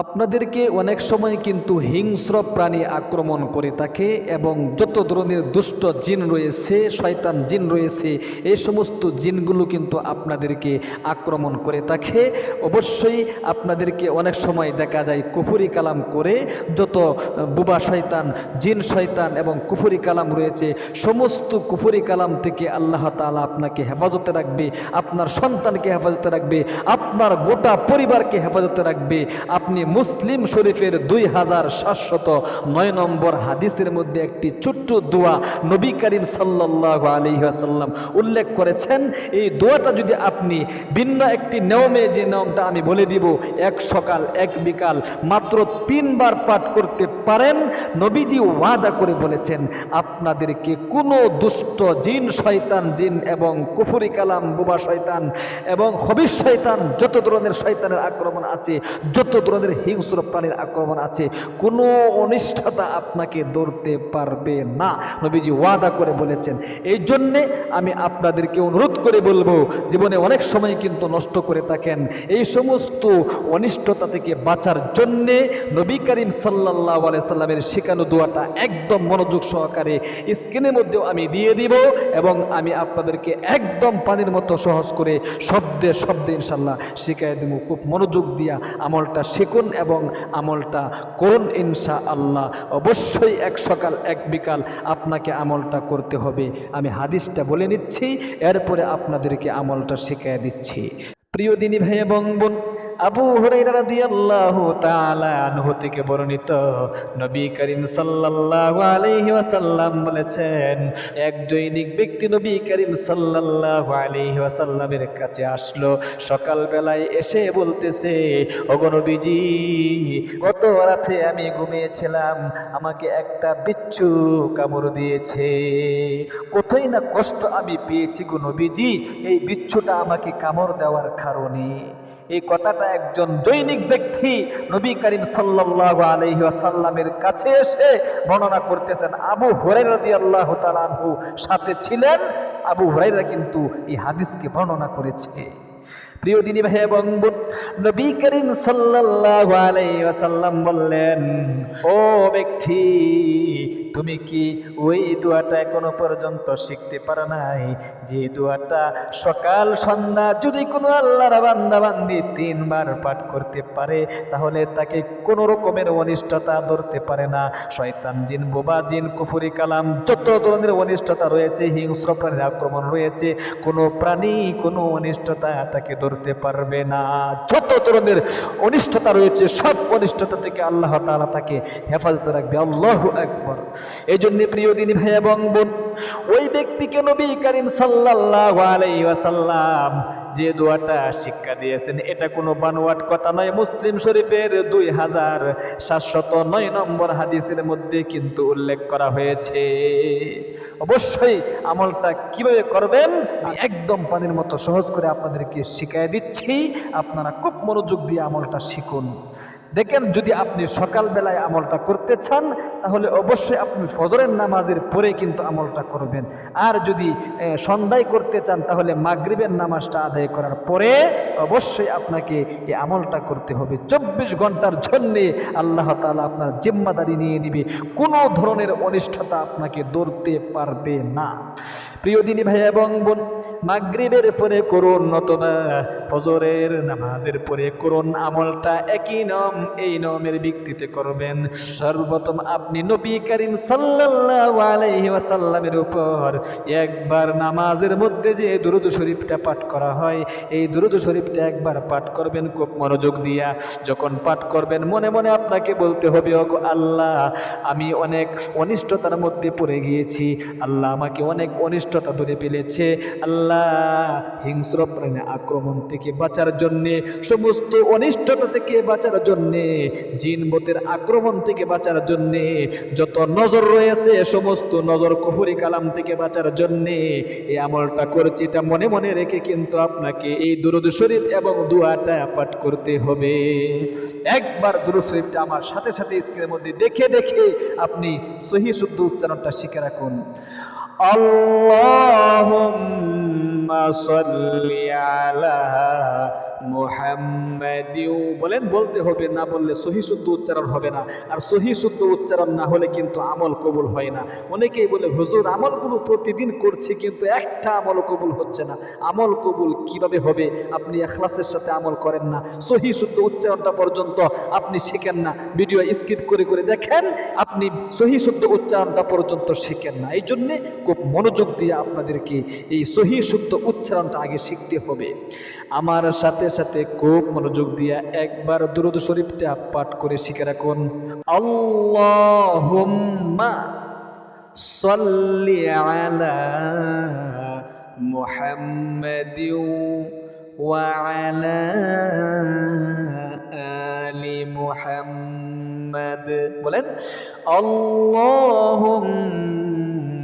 আপনাদেরকে অনেক সময় কিন্তু হিংস্র প্রাণী আক্রমণ করে থাকে এবং যত ধরনের দুষ্ট জিন রয়েছে, শয়তান জিন রয়েছে, এই সমস্ত জিনগুলো কিন্তু আপনাদেরকে আক্রমণ করে থাকে। অবশ্যই আপনাদেরকে অনেক সময় দেখা যায় কুফুরি কালাম করে যত বুবা শয়তান, জিন শয়তান এবং কুফুরি কালাম রয়েছে, সমস্ত কুফুরি কালাম থেকে আল্লাহ তাআলা আপনাকে হেফাজতে রাখবে, আপনার সন্তানকে হেফাজতে রাখবে, আপনার গোটা পরিবারকে হেফাজতে রাখবে। আপনি মুসলিম শরীফের দুই হাজার সাতশত নয় নম্বর হাদিসের মধ্যে একটি ছোট্ট দোয়া নবী করিম সাল্লাহ আলহিহাসাল্লাম উল্লেখ করেছেন। এই দোয়াটা যদি আপনি ভিন্ন একটি নিয়মে যে নিয়মটা আমি বলে দিব, এক সকাল, এক বিকাল মাত্র তিনবার পাঠ করতে পারেন। নবীজি ওয়াদা করে বলেছেন, আপনাদেরকে কোনো দুষ্ট জিন, শয়তান জিন এবং কুফুরি কালাম, বোবা শয়তান এবং হবিষ শয়তান, যত ধরনের শয়তানের আক্রমণ আছে, যত ধরনের হিংস্র প্রাণীর আক্রমণ আছে, কোনো অনিষ্টতা আপনাকে ধরতে পারবে না। নবীজি ওয়াদা করে বলেছেন। এই জন্যে আমি আপনাদেরকে অনুরোধ করে বলব, জীবনে অনেক সময় কিন্তু নষ্ট করে থাকেন। এই সমস্ত অনিষ্টতা থেকে বাঁচার জন্যে নবী করিম সাল্লাহ সাল্লামের শেখানো দোয়াটা একদম মনোযোগ সহকারে স্ক্রিনের মধ্যেও আমি দিয়ে দিব এবং আমি আপনাদেরকে একদম পানির মতো সহজ করে শব্দে শব্দে ইনশাল্লাহ শিখাই দেবো। খুব মনোযোগ দিয়া আমলটা শিখুন। এবং আমলটা করুন ইনশা আল্লাহ অবশ্যই এক সকাল, এক বিকাল আপনাকে আমলটা করতে হবে। আমি হাদিসটা বলে নিচ্ছি, এরপরে আপনাদেরকে আমলটা শিখিয়ে দিচ্ছি। প্রিয় দিনী ভাই এবং বোন, আবু থেকে বর্ণিত নবী করিম ওয়াসাল্লাম বলেছেন, এক দৈনিক ব্যক্তি নবী করিম সাল্লাল্লাহু আলাইহি কাছে আসলো সকাল বেলায় এসে বলতেছে, ওগো নবীজি, গত রাতে আমি ঘুমিয়েছিলাম, আমাকে একটা বিচ্ছু কামড় দিয়েছে। কোথায় না কষ্ট আমি পেয়েছি গো নবীজি, এই বিচ্ছুটা আমাকে কামড় দেওয়ার কারণে এই কথাটা একজন দৈনিক ব্যক্তি নবী করিম সাল্লাহ আলহি আসাল্লামের কাছে এসে বর্ণনা করতেছেন, আবু হরাইরা দিয়ে আল্লাহ তালু সাথে ছিলেন। আবু হরাইরা কিন্তু এই হাদিসকে বর্ণনা করেছে। প্রিয় ভাই বোন, নবী করিম বললেন ও ব্যক্তি তুমি কি ওই দোয়াটা এখনও পর্যন্ত শিখতে পারো নাই? যে দোয়াটা সকাল সন্ধ্যা যদি কোনো আল্লাহর বান্দা বান্দি তিনবার পাঠ করতে পারে তাহলে তাকে কোনো রকমের অনিষ্টতা ধরতে পারে না। শয়তান জিন বোবা জিন কুফুরি কালাম যত ধরনের অনিষ্টতা রয়েছে হিংস্র প্রাণীর আক্রমণ রয়েছে কোনো প্রাণী কোনো অনিষ্টতা তাকে ধরতে পারবে না। যত ধরনের অনিষ্টতা রয়েছে, সব অনিষ্টতা থেকে আল্লাহ তাআলা তাকে হেফাজত রাখবে। আল্লাহ একবার এই জন্য প্রিয় দিনী ভাই এবং বোন, ওই ব্যক্তিকে নবী করিম সাল্লাল্লাহু আলাইহি ওয়াসাল্লাম যে দোয়াটা শিক্ষা দিয়েছেন, এটা কোনো বানোয়াট কথা নয়। মুসলিম শরীফের দুই হাজার সাতশত নয় নম্বর হাদিসের মধ্যে কিন্তু উল্লেখ করা হয়েছে। অবশ্যই আমলটা কীভাবে করবেন একদম পানির মতো সহজ করে আপনাদেরকে শিখাই দিচ্ছি। আপনারা খুব মনোযোগ দিয়ে আমলটা শিখুন দেখেন, যদি আপনি সকালবেলায় আমলটা করতে চান, তাহলে অবশ্যই আপনি ফজরের নামাজের পরে কিন্তু আমলটা করবেন। আর যদি সন্ধ্যায় করতে চান, তাহলে মাগরিবের নামাজটা আদায় করার পরে অবশ্যই আপনাকে এই আমলটা করতে হবে। চব্বিশ ঘণ্টার জন্যে আল্লাহ তাআলা আপনার জিম্মাদারি নিয়ে নিবে। কোনো ধরনের অনিষ্ঠতা আপনাকে ধরতে পারবে না। প্রিয় দিনী ভাই এবং বোন, মাগরিবের পরে করুন, নতবা ফজরের নামাজের পরে করুন আমলটা। একই নাম এই নামের ভিত্তিতে করবেন। সর্বপ্রথম আপনি নবী করিম সাল্লাল্লাহু আলাইহি ওয়াসাল্লামের উপর একবার নামাজের মধ্যে যে দুরুদ শরীফটা পাঠ করা হয়, এই দুরুদ শরীফটা একবার পাঠ করবেন, খুব মনোযোগ দিয়া। যখন পাঠ করবেন, মনে মনে আপনাকে বলতে হবে, ওগো আল্লাহ, আমি অনেক অনিষ্টতার মধ্যে পড়ে গিয়েছি। আল্লাহ আমাকে অনেক অনিষ্টতা ধরে ফেলেছে। আল্লাহ, হিংস্র প্রাণী আক্রমণ থেকে বাঁচার জন্যে, সমস্ত অনিষ্টতা থেকে বাঁচার জন্যে জিনবতের আক্রমণ থেকে বাঁচার জন্যে যত নজর রয়েছে সমস্ত নজর কুফুরি কালাম থেকে বাঁচার জন্যে এই আমলটা করেছি এটা মনে মনে রেখে কিন্তু আপনাকে এই দুরুদ শরীফ এবং দুয়াটা পাঠ করতে হবে একবার দুরুদ শরীফটা আমার সাথে সাথে স্ক্রিনের মধ্যে দেখে দেখে আপনি সহি শুদ্ধ উচ্চারণটা শিখে রাখুন اللهم صل على মুহাম্মাদিউ, বলেন, বলতে হবে, না বললে সহি শুদ্ধ উচ্চারণ হবে না। আর সহি শুদ্ধ উচ্চারণ না হলে কিন্তু আমল কবুল হয় না। অনেকেই বলে, হুজুর, আমলগুলো প্রতিদিন করছি, কিন্তু একটা আমল কবুল হচ্ছে না। আমল কবুল কীভাবে হবে? আপনি এখলাসের সাথে আমল করেন না। সহি শুদ্ধ উচ্চারণটা পর্যন্ত আপনি শিখেন না। ভিডিও স্কিপ করে করে দেখেন, আপনি সহি শুদ্ধ উচ্চারণটা পর্যন্ত শেখেন না। এই জন্যে খুব মনোযোগ দিয়ে আপনাদেরকে এই সহি শুদ্ধ উচ্চারণটা আগে শিখতে হবে। আমার সাথে সাথে খুব মনোযোগ দিয়া একবার দুরুদ শরীফটা পাঠ করে শিখে রাখুন। আল্লাহুম্মা সাল্লি আলা মুহাম্মাদিউ ওয়া আলা আলি মুহাম্মাদ। বলেন, আল্লাহুম্মা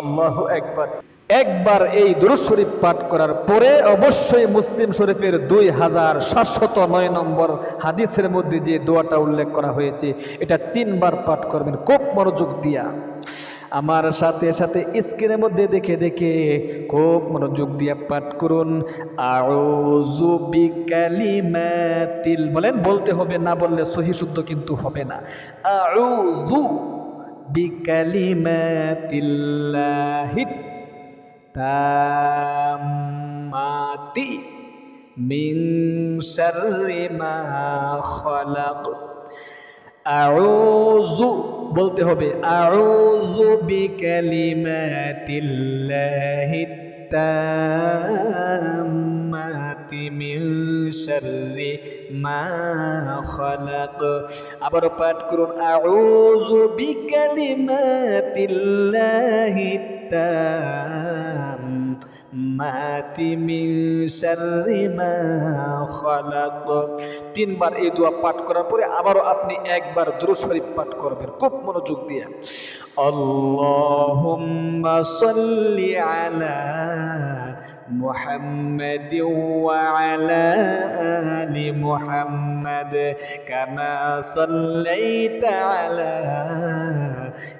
আল্লাহ একবার একবার এই দুরুজ শরীফ পাঠ করার পরে অবশ্যই মুসলিম শরীফের দুই হাজার সাতশত নয় নম্বর হাদিসের মধ্যে যে দোয়াটা উল্লেখ করা হয়েছে, এটা তিনবার পাঠ করবেন, খুব মনোযোগ দিয়া। আমার সাথে সাথে স্ক্রিনের মধ্যে দেখে দেখে খুব মনোযোগ দিয়ে পাঠ করুন। বলেন, বলতে হবে, না বললে সহি শুদ্ধ কিন্তু হবে না। আউজু আউযু বিকালিমাতিল্লাহি তাম্মাতি মিন শাররি মা খালাক আউযু বলতে হবে আউযু বিকালিমাতিল্লাহি তাম্মাতি মিন শাররি মা খালাক আবার পাঠ করুন আউযু বিকালিমাতিল্লাহি তাম্মাতি মিন শাররি মা খালাক তিনবার এই দোয়া পাঠ করার পরে আবারও আপনি একবার দুরূদ শরীফ পাঠ করবেন খুব মনোযোগ দিয়ে আল্লাহুম্মা সাল্লি আলা محمد وعلى آل محمد كما صليت على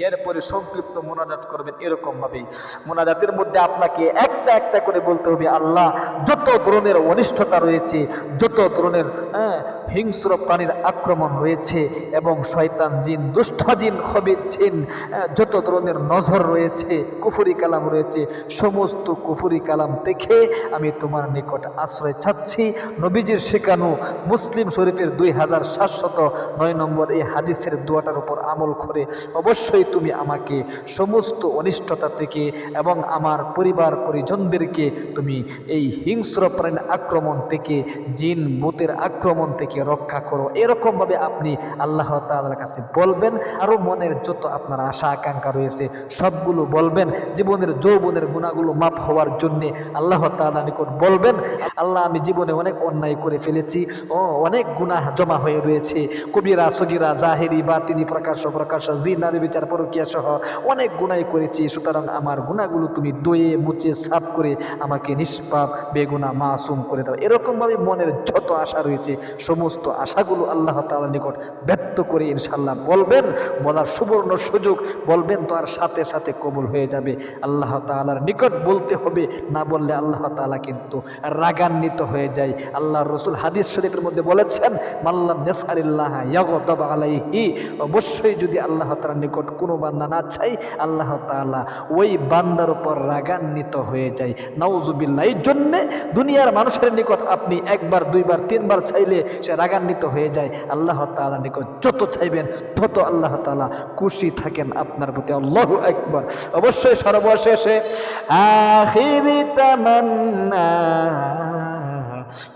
এরপরে সংক্ষিপ্ত মোনাজাত করবেন এরকম ভাবে মোনাজাতের মধ্যে আপনাকে একটা একটা করে বলতে হবে আল্লাহ যত ধরনের অনিষ্টতা রয়েছে যত ধরনের হ্যাঁ, হিংস্র প্রাণীর আক্রমণ রয়েছে এবং শয়তান জিন দুষ্ট জিন হবিদ জিন হ্যাঁ, যত ধরনের নজর রয়েছে কুফুরি কালাম রয়েছে সমস্ত কুফুরি কালাম দেখে আমি তোমার নিকট আশ্রয় চাচ্ছি। নবীজির শেখানো মুসলিম শরীফের দুই হাজার সাতশত নয় নম্বর এই হাদিসের দোয়াটার উপর আমল করে, অবশ্যই তুমি আমাকে সমস্ত অনিষ্টতা থেকে এবং আমার পরিবার পরিজনদেরকে তুমি এই হিংস্র প্রাণীর আক্রমণ থেকে, জিন ভূতের আক্রমণ থেকে রক্ষা করো। এরকমভাবে আপনি আল্লাহ তাআলার কাছে বলবেন আরও মনের যত আপনার আশা, আকাঙ্ক্ষা রয়েছে, সবগুলো বলবেন। জীবনের যৌবনের গুণাগুলো মাপ হওয়ার জন্যে আল্লাহ তাআলা নিকট বলবেন, আল্লাহ, আমি জীবনে অনেক অন্যায় করে ফেলেছি। ও, অনেক গুনাহ জমা হয়ে রয়েছে। কবিরা, সগিরা, জাহেরি বা তিনি প্রকাশ্য প্রকাশ্য জি নারী বিচার পরকিয়া সহ অনেক গুনাই করেছি। সুতরাং আমার গুণাগুলো তুমি দয়ে মুছে, সাফ করে আমাকে নিষ্পাপ, বেগুনা, মাসুম করে দাও। এরকমভাবে মনের যত আশা রয়েছে, সমস্ত আশাগুলো আল্লাহ তাআলার নিকট ব্যক্ত করে ইনশাল্লাহ বলবেন, বলার সুবর্ণ সুযোগ বলবেন তো আর সাথে সাথে কবুল হয়ে যাবে। আল্লাহ তাআলার নিকট বলতে হবে, না বললে আল্লাহ তাআলা কিন্তু রাগান্বিত হয়ে যায়। আল্লাহ রসুল হাদিস শরীফের মধ্যে বলেছেন মাল্লাম নেসারিল্লাহ ইয়াগদাব আলাইহি, অবশ্যই যদি আল্লাহ তাআলার নিকট কোনো বান্দা না চাই আল্লাহ তাআলা ওই বান্দার উপর রাগান্বিত হয়ে যায়। নাউজুবিল্লাহ, এই জন্যে দুনিয়ার মানুষের নিকট আপনি একবার, দুইবার, তিনবার চাইলে সে রাগান্বিত হয়ে যায়। আল্লাহ তাআলা নিকট যত চাইবেন, তত আল্লাহ তাআলা খুশি থাকেন আপনার প্রতি। আল্লাহু আকবার। অবশ্যই সর্বশেষে, আখিরি তামান্না।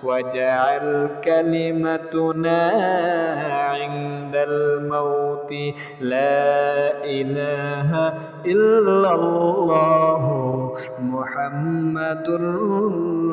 واجعل كلمتنا عند الموت لا إله إلا الله محمد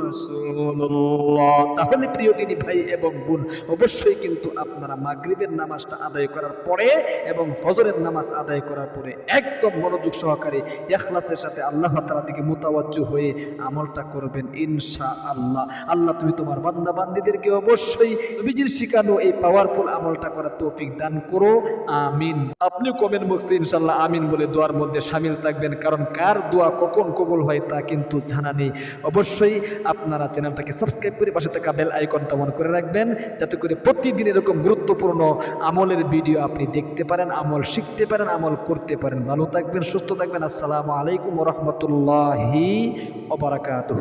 رسول الله তাহলে প্রিয় দিনী ভাই এবং বোন অবশ্যই কিন্তু আপনারা মাগরিবের নামাজটা আদায় করার পরে এবং ফজরের নামাজ আদায় করার পরে একদম মনোযোগ সহকারে এখলাসের সাথে আল্লাহ তালা দিকে মোতাবাজ্জু হয়ে আমলটা করবেন ইনশা আল্লাহ আল্লাহ তুমি তোমার বান্দা বান্দিদেরকে অবশ্যই নবীজির শিখানো এই পাওয়ারফুল আমলটা করার তৌফিক দান করো। আমিন। আপনি কমেন্ট বক্সে ইনশাল্লাহ আমিন বলে দোয়ার মধ্যে সামিল থাকবেন, কারণ কার দোয়া কখন কবুল হয় তা কিন্তু জানা নেই। অবশ্যই আপনারা চ্যানেলটাকে সাবস্ক্রাইব করে পাশে থাকা বেল আইকনটা মনে করে রাখবেন, যাতে করে প্রতিদিন এরকম গুরুত্বপূর্ণ আমলের ভিডিও আপনি দেখতে পারেন, আমল শিখতে পারেন, আমল করতে পারেন। ভালো থাকবেন, সুস্থ থাকবেন। আসসালামু আলাইকুম রহমতুল্লাহি ওবরাকাতুহু